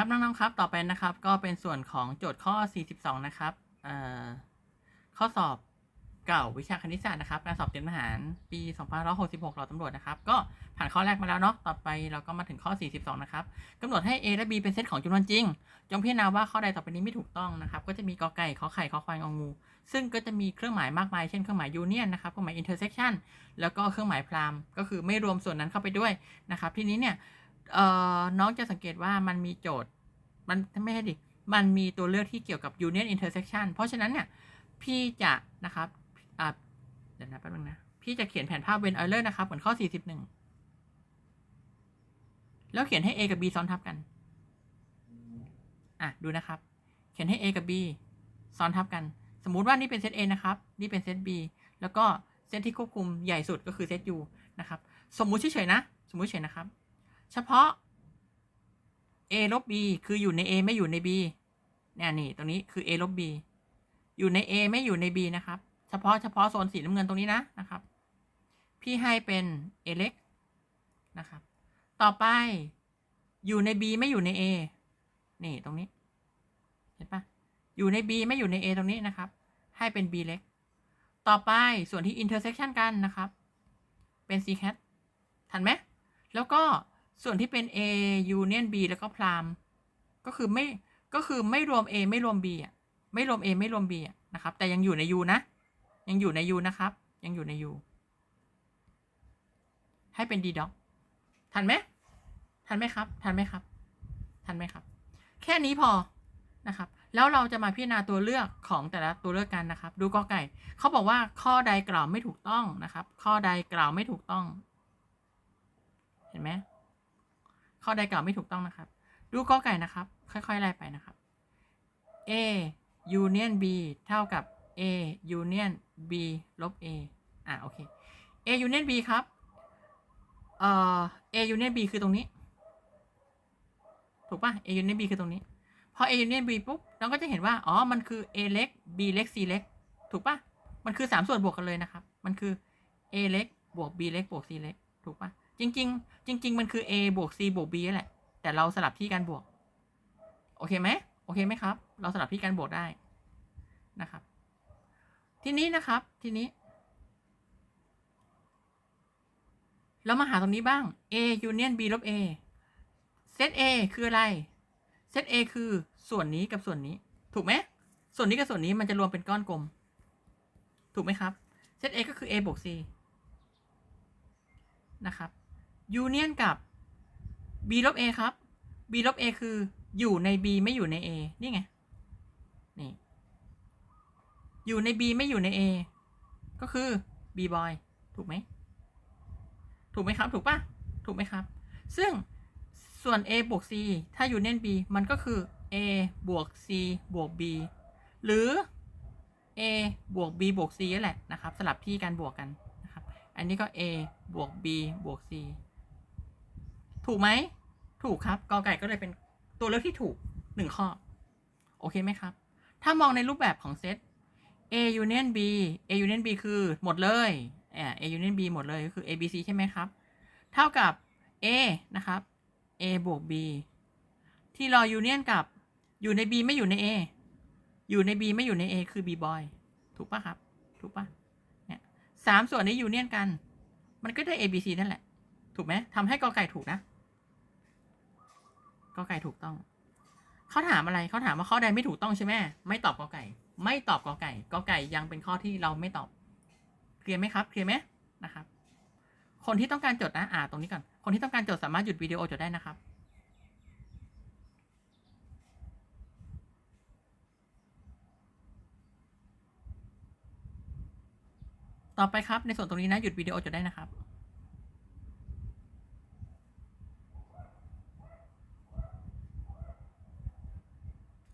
ครับน้องๆครับต่อไปนะครับ ก็เป็นส่วนของโจทย์ข้อ 42 นะครับข้อสอบเก่าวิชาคณิตศาสตร์นะครับการสอบเตรียมทหารปี2566รอตำรวจนะครับ ก็ผ่านข้อแรกมาแล้วเนาะต่อไปเราก็มาถึงข้อ 42 นะครับกำหนดให้ A และ B เป็นเซตของจำนวนจริง จงพิจารณาว่าข้อใดต่อไปนี้ไม่ถูกต้องนะครับ ก็จะมีกอไก่ขอไข่ขอควายงองู ซึ่งก็จะมีเครื่องหมายมากมายเช่นเครื่องหมายยูเนียนนะครับเครื่องหมาย intersection แล้วก็เครื่องหมายพรามก็คือไม่รวมส่วนนั้นเข้าไปด้วยนะครับ ทีนี้เนี่ย เอ่อน้องจะสังเกตว่ามันมีโจทย์ มันไม่ใช่ดิ มันมีตัวเลือกที่เกี่ยวกับ union intersection เพราะฉะนั้นเนี่ย พี่จะนะครับอ่าเดี๋ยวนะแป๊บนึงนะ พี่จะเขียนแผนภาพเวนอ u เลอร์นะครับ เหมือนข้อ 41 แล้วเขียนให้ a กับ b ซ้อนทับกัน อะ ดูนะครับ เขียนให้ a กับ b ซ้อนทับกัน สมมุติว่านี่เป็นเซต a นะครับ นี่เป็นเซต b แล้วก็เซตที่ควบคุมใหญ่สุดก็คือเซต u นะครับ สมมุติเฉยๆนะ สมมุติเฉยนะครับ เฉพาะ a ลบ b คืออยู่ใน a ไม่อยู่ใน b เนี่ยนี่ตรงนี้คือ a ลบ b อยู่ใน a ไม่อยู่ใน b นะครับ เฉพาะเฉพาะโซนสีน้ำเงินตรงนี้นะนะครับ พี่ให้เป็น a เล็กนะครับ ต่อไปอยู่ใน b ไม่อยู่ใน a นี่ตรงนี้ เห็นปะอยู่ใน b ไม่อยู่ใน a ตรงนี้นะครับ ให้เป็น b เล็ก ต่อไปส่วนที่ intersection กันนะครับ เป็น c cat ทันไหมแล้วก็ ส่วนที่เป็น A union B แล้วก็พรามก็คือไม่ก็คือไม่รวม A ไม่รวม B อะไม่รวม A ไม่รวม B อะนะครับ แต่ยังอยู่ใน U นะ ยังอยู่ใน U นะครับ ยังอยู่ใน U ให้เป็น D dot ทันไหมทันไหมครับ ทันไหมครับ ทันไหมครับ แค่นี้พอนะครับ แล้วเราจะมาพิจารณาตัวเลือกของแต่ละตัวเลือกกันนะครับ ดูกอไก่ เขาบอกว่าข้อใดกล่าวไม่ถูกต้องนะครับ ข้อใดกล่าวไม่ถูกต้อง เห็นไหม ข้อใดกล่าวไม่ถูกต้องนะครับ ดูกอไก่นะครับ ค่อยๆไล่ไปนะครับ A union B เท่ากับ A union B ลบ A อะโอเค A union B ครับเอ่อ A union B คือตรงนี้ ถูกป่ะ A union B คือตรงนี้ พอ A union B ปุ๊บเราก็จะเห็นว่า อ๋อ มันคือ A เล็ก B เล็ก C เล็ก ถูกป่ะ มันคือสามส่วนบวกกันเลยนะครับ มันคือ A เล็กบวก B เล็กบวก C เล็ก ถูกป่ะ จริง ๆ จริง ๆ มันคือ A บวก C บวก B นั่นแหละ แต่เราสลับที่การบวก โอเคไหมโอเคไหมครับ เราสลับที่การบวกได้นะครับ ทีนี้นะครับ ทีนี้ เรามาหาตรงนี้บ้าง A union B ลบ A เซต A คืออะไร เซต A คือส่วนนี้กับส่วนนี้ ถูกไหม ส่วนนี้กับส่วนนี้มันจะรวมเป็นก้อนกลม ถูกไหมครับ เซต A ก็คือ A บวก C นะครับ ยูเนียนกับ b ลบ a ครับ b ลบ a คืออยู่ใน b ไม่อยู่ใน a นี่ไง นี่ อยู่ใน b ไม่อยู่ใน a ก็คือ b boy ถูกไหม ถูกไหมครับ ถูกปะถูกไหมครับ ซึ่งส่วน a บวก c ถ้าอยู่เน้น b มันก็คือ a บวก c บวก b หรือ a บวก b บวก c นั่นแหละนะครับ สลับที่การบวกกันนะครับ อันนี้ก็ a บวก b บวก c ถูกไหม ถูกครับกอไก่ก็เลยเป็นตัวเลือกที่ถูกหนึ่งข้อ โอเคไหมครับ ถ้ามองในรูปแบบของเซต a union b a union b คือหมดเลยอ่า a union b หมดเลยก็คือ a b c ใช่ไหมครับ เท่ากับ a นะครับ a บวก b ที่รอ union กับอยู่ใน b ไม่อยู่ใน a อยู่ใน b ไม่อยู่ใน a คือ b boy ถูกปะครับ ถูกปะเนี่ยสามส่วนนี้ union กัน มันก็ได้ a b c นั่นแหละ ถูกไหมทำให้กอไก่ถูกนะ กอไก่ถูกต้อง เขาถามอะไรเขาถามว่าข้อใดไม่ถูกต้องใช่ไหมไม่ตอบกอไก่ ไม่ตอบกอไก่กอไก่ยังเป็นข้อที่เราไม่ตอบเคลียร์ไหมครับเคลียร์ไหมนะครับ คนที่ต้องการจดนะอ่าตรงนี้ก่อนคนที่ต้องการจดสามารถหยุดวิดีโอจดได้นะครับต่อไปครับ ในส่วนตรงนี้นะ หยุดวิดีโอจดได้นะครับ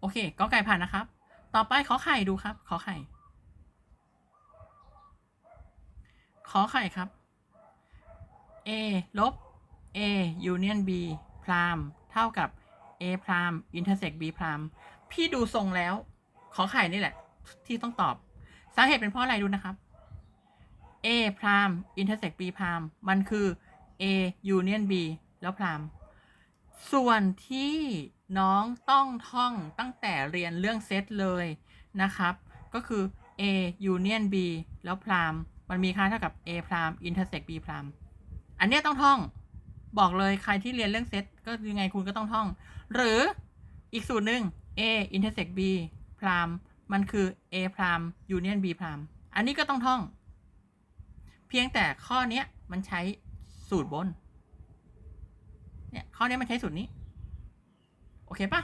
โอเคก็ไก่ผ่านนะครับ ต่อไปขอไข่ดูครับ ขอไข่ ขอไข่ครับ a ลบ a union b พรามเท่ากับ a พราม intersect b พรามพี่ดูทรงแล้ว ขอไข่นี่แหละ ที่ต้องตอบ สาเหตุเป็นเพราะอะไรดูนะครับ a พราม intersect b พรามมันคือ a union b แล้วพรามส่วนที่ น้องต้องท่องตั้งแต่เรียนเรื่องเซตเลยนะครับ ก็คือ A union B แล้วพรามมันมีค่าเท่ากับ A พราม intersect B พรามอันเนี้ยต้องท่องบอกเลยใครที่เรียนเรื่องเซตก็ยังไงคุณก็ต้องท่อง หรืออีกสูตรหนึ่ง A intersect B พรามมันคือ A พราม union B พรามอันนี้ก็ต้องท่อง เพียงแต่ข้อนี้มันใช้สูตรบนเนี่ยข้อนี้มันใช้สูตรนี้ โอเคปะ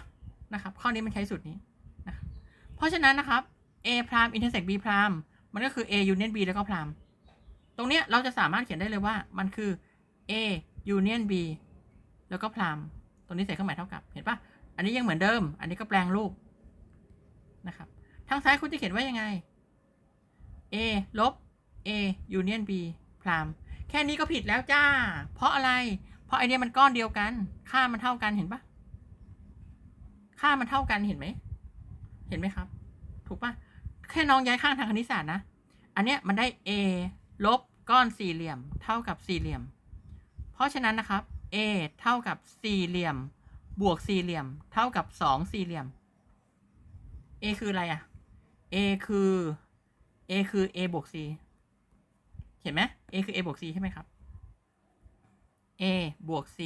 นะครับข้อนี้มันใช้สูตรนี้นะเพราะฉะนั้นนะครับ a พราม intersect b พรามมันก็คือ a union b แล้วก็พรามตรงเนี้ยเราจะสามารถเขียนได้เลยว่ามันคือ a union b แล้วก็พรามตรงนี้ใส่เครื่องหมายเท่ากับเห็นปะอันนี้ยังเหมือนเดิม อันนี้ก็แปลงรูปนะครับทางซ้ายคุณจะเขียนว่ายังไง a ลบ a union b พรามแค่นี้ก็ผิดแล้วจ้า เพราะอะไร เพราะไอเนี้ยมันก้อนเดียวกัน ค่ามันเท่ากันเห็นปะ ค่ามันเท่ากันเห็นไหม เห็นไหมครับ ถูกปะแค่น้องย้ายข้างทางคณิตศาสตร์นะ อันเนี้ยมันได้ a ลบก้อนสี่เหลี่ยม เท่ากับสี่เหลี่ยม เพราะฉะนั้นนะครับ a เท่ากับสี่เหลี่ยม บวกสี่เหลี่ยม เท่ากับสองสี่เหลี่ยม a คืออะไรอะ a คือ a คือ a บวก c เห็นไหม a คือ a บวก c ใช่ไหมครับ a บวก c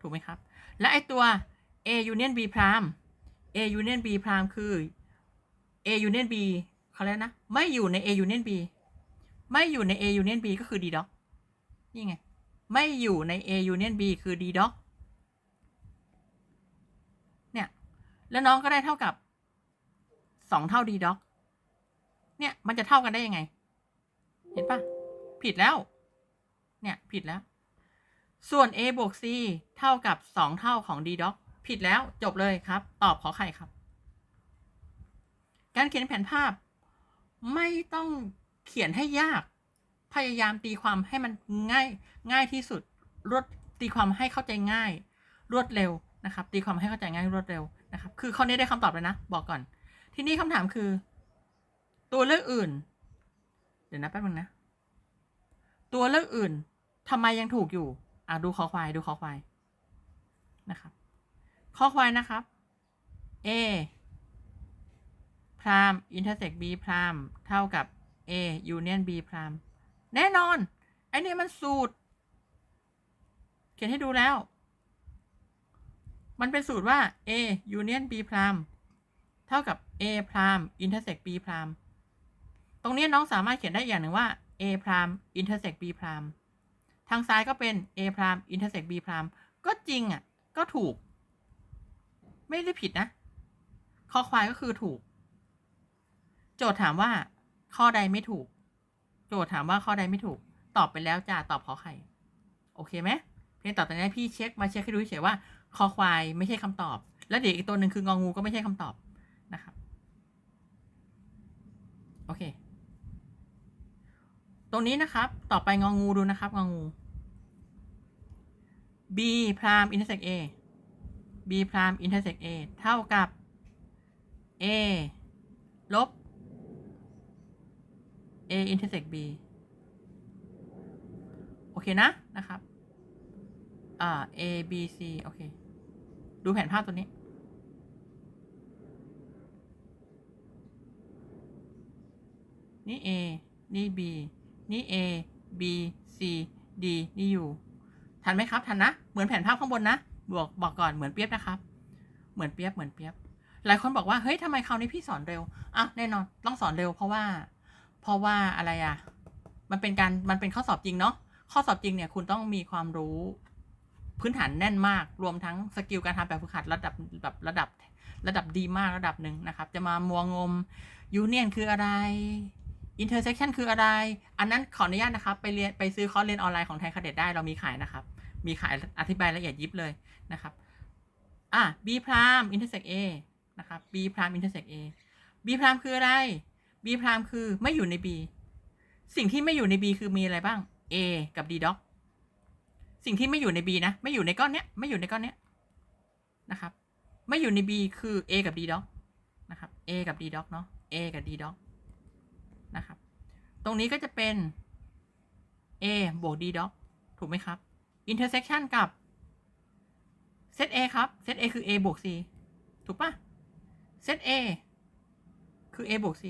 ถูกไหมครับ และไอตัว a union b พราม a union b พรามคือ a union b เขาเรียกนะ ไม่อยู่ใน a union b ไม่อยู่ใน a union b ก็คือ d dot นี่ไง ไม่อยู่ใน a union b คือ d dot เนี่ย แล้วน้องก็ได้เท่ากับสองเท่า d dot เนี่ย มันจะเท่ากันได้ยังไง เห็นปะผิดแล้ว เนี่ย ผิดแล้ว ส่วน a บวก c เท่ากับ 2 เท่าของ d dot ผิดแล้วจบเลยครับ ตอบขอไข่ครับ การเขียนแผนภาพ ไม่ต้องเขียนให้ยาก พยายามตีความให้มันง่าย ง่ายที่สุดรวดตีความให้เข้าใจง่าย รวดเร็วนะครับ ตีความให้เข้าใจง่ายรวดเร็วนะครับ คือข้อนี้ได้คำตอบเลยนะ บอกก่อน ทีนี้คำถามคือ ตัวเลือกอื่น เดี๋ยวนะแป๊บนึงนะ ตัวเลือกอื่นทำไมยังถูกอยู่ อะดูคอควายดูคอควายนะครับ ข้อควายนะครับ a พราม intersect b พรามเท่ากับ a union b พรามแน่นอน ไอ้นี่มันสูตร เขียนให้ดูแล้ว มันเป็นสูตรว่า a union b พรามเท่ากับ a พราม intersect b พรามตรงนี้น้องสามารถเขียนได้อย่างหนึ่งว่า a พราม intersect b พรามทางซ้ายก็เป็น a พราม intersect b พรามก็จริงอะ ก็ถูก ไม่ได้ผิดนะ ข้อควายก็คือถูก โจทย์ถามว่า ข้อใดไม่ถูก โจทย์ถามว่าข้อใดไม่ถูก ตอบไปแล้วจ้าตอบขอไข่ โอเคไหมเพียงแต่ตอนนี้พี่เช็คมาเช็คให้ดูเฉยว่าคอควายไม่ใช่คำตอบ แล้วเดี๋ยวอีกตัวหนึ่งคืององูก็ไม่ใช่คำตอบนะครับ โอเค ตรงนี้นะครับ ต่อไปงองูดูนะครับ งองู b พราม intersect a b พราม intersect a เท่ากับ a ลบ a intersect b โอเคนะ นะครับ อ่า a b c โอเค ดูแผนภาพตัวนี้ นี่ a นี่ b นี่ a b c d นี่ u ทันไหมครับ ทันนะ เหมือนแผนภาพข้างบนนะ บอกบอกก่อนเหมือนเปียบนะครับ เหมือนเปียบเหมือนเปียบ หลายคนบอกว่าเฮ้ยทำไมคราวนี้พี่สอนเร็วอะแน่นอนต้องสอนเร็วเพราะว่า เพราะว่าอะไรอะ มันเป็นการมันเป็นข้อสอบจริงเนาะข้อสอบจริงเนี่ยคุณต้องมีความรู้พื้นฐานแน่นมาก รวมทั้งสกิลการทำแบบฝึกหัดระดับแบบระดับระดับดีมากระดับหนึ่งนะครับ จะมามัวงมยูเนียนคืออะไร intersection คืออะไร อันนั้นขออนุญาตนะครับ ไปเรียนไปซื้อคอร์สเรียนออนไลน์ของไทยคาเด็ดได้เรามีขายนะครับ มีขายอธิบายละเอียดยิบเลยนะครับอะ b พราม intersect a นะครับ b พราม intersect a b พรามคืออะไร b พรามคือไม่อยู่ใน b สิ่งที่ไม่อยู่ใน b คือมีอะไรบ้าง a กับ d dot สิ่งที่ไม่อยู่ใน b นะ ไม่อยู่ในก้อนเนี้ย ไม่อยู่ในก้อนเนี้ยนะครับ ไม่อยู่ใน b คือ a กับ d dot นะครับ a กับ d dot เนาะ a กับ d dot นะครับ ตรงนี้ก็จะเป็น a บวก d dot ถูกไหมครับ intersection กับเซต A ครับเซต A คือ A บวก C ถูกปะเซต A คือ A บวก C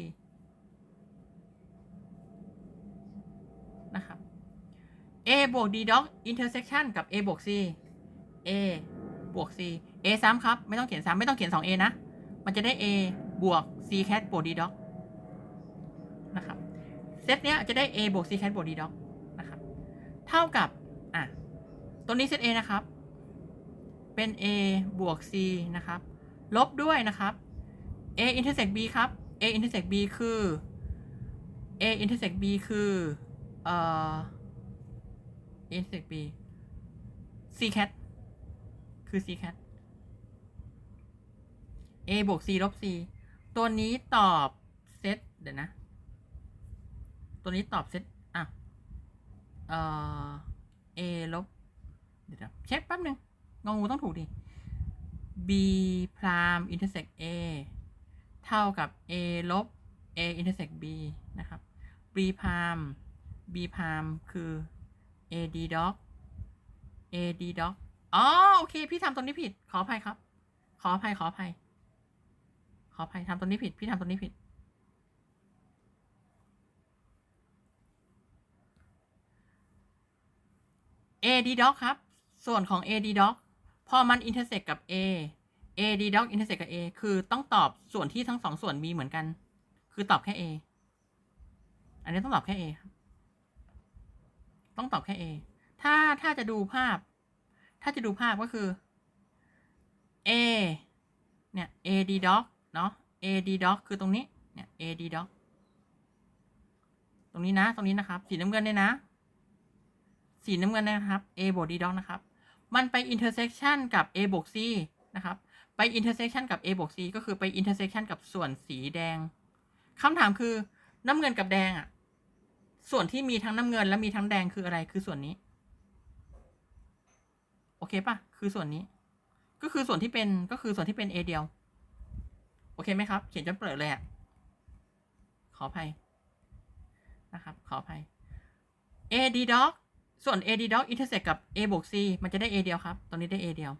นะครับ A บวก D dot intersection กับ A บวก C A บวก C A ซ้ำครับ ไม่ต้องเขียนซ้ำไม่ต้องเขียน 2A นะ มันจะได้ A บวก C cat บวก D dot นะครับ เซตเนี้ยจะได้ A บวก C cat บวก D dot นะครับ เท่ากับ ตัวนี้เซต A นะครับ เป็น A บวก C นะครับ ลบด้วยนะครับ A intersect B ครับ A intersect B คือ A intersect B คือเอ่อ A intersect B C cat คือ C cat A บวก C ลบ C ตัวนี้ตอบเซตเดี๋ยวนะ ตัวนี้ตอบเซตอะเอ่อ A ลบ เดี๋ยวเช็คแป๊บหนึงงองูต้องถูกดิ b prime intersect a เท่ากับ a ลบ a intersect b นะครับ b prime b prime คือ a d dog a d dog อ๋อโอเค พี่ทำตรงนี้ผิด ขออภัยครับ ขออภัยขออภัย ขออภัยทำตรงนี้ผิด พี่ทำตรงนี้ผิด AD dog ครับ ส่วนของ AD dog พอมัน intersect กับ A AD dog intersect กับ A คือต้องตอบส่วนที่ทั้งสองส่วนมีเหมือนกัน คือตอบแค่ A อันนี้ต้องตอบแค่ A ต้องตอบแค่ A ถ้าถ้าจะดูภาพ ถ้าจะดูภาพก็คือ A เนี่ย AD dog เนาะ AD dog คือตรงนี้ เนี่ย AD dog ตรงนี้นะ ตรงนี้นะครับ สีน้ำเงินเนี่ยนะ สีน้ำเงินนะครับ A บวก D dog นะครับ มันไป intersection กับ A บวก C นะครับ ไป intersection กับ A บวก C ก็คือไป intersection กับส่วนสีแดงคำถามคือน้ำเงินกับแดงอะส่วนที่มีทั้งน้ำเงินและมีทั้งแดงคืออะไรคือส่วนนี้ โอเคปะคือส่วนนี้ ก็คือส่วนที่เป็นก็คือส่วนที่เป็น A เดียว โอเคไหมครับ เขียนจนเปิดเลยอะขออภัยนะครับ ขออภัย A D dog ส่วน A D dog intersect กับ A บวก C มันจะได้ A เดียวครับ ตรงนี้ได้ A เดียว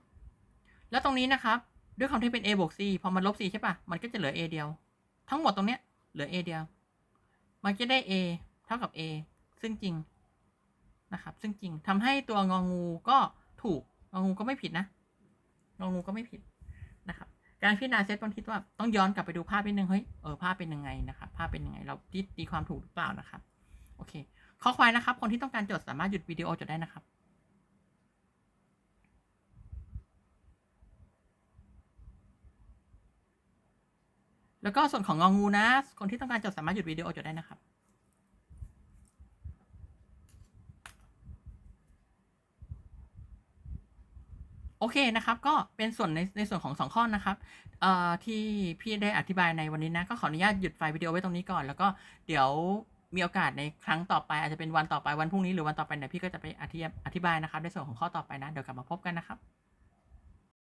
แล้วตรงนี้นะครับ ด้วยความที่เป็น A บวก C พอมันลบ C ใช่ปะมันก็จะเหลือ A เดียว ทั้งหมดตรงเนี้ยเหลือ A เดียว มันจะได้ A เท่ากับ A ซึ่งจริงนะครับ ซึ่งจริงทำให้ตัวงองูก็ถูก งองูก็ไม่ผิดนะ งองูก็ไม่ผิดนะครับ การพิจารณาเซตบางทีว่าต้องย้อนกลับไปดูภาพนิดนึง เฮ้ย เออ ภาพเป็นยังไงนะครับ ภาพเป็นยังไง เราตีความถูกหรือเปล่านะครับ โอเค ข้อควายนะครับ คนที่ต้องการจดสามารถหยุดวิดีโอจดได้นะครับแล้วก็ส่วนของงองูนะ คนที่ต้องการจดสามารถหยุดวิดีโอจดได้นะครับ โอเคนะครับ ก็เป็นส่วนในในส่วนของสองข้อนะครับที่พี่ได้อธิบายในวันนี้นะ ก็ขออนุญาตหยุดไฟล์วิดีโอไว้ตรงนี้ก่อน แล้วก็เดี๋ยว มีโอกาสในครั้งต่อไปอาจจะเป็นวันต่อไปวันพรุ่งนี้หรือวันต่อไปเนี่ยพี่ก็จะไปอธิบอธิบายนะครับในส่วนของข้อต่อไปนะเดี๋ยวกลับมาพบกันนะครับ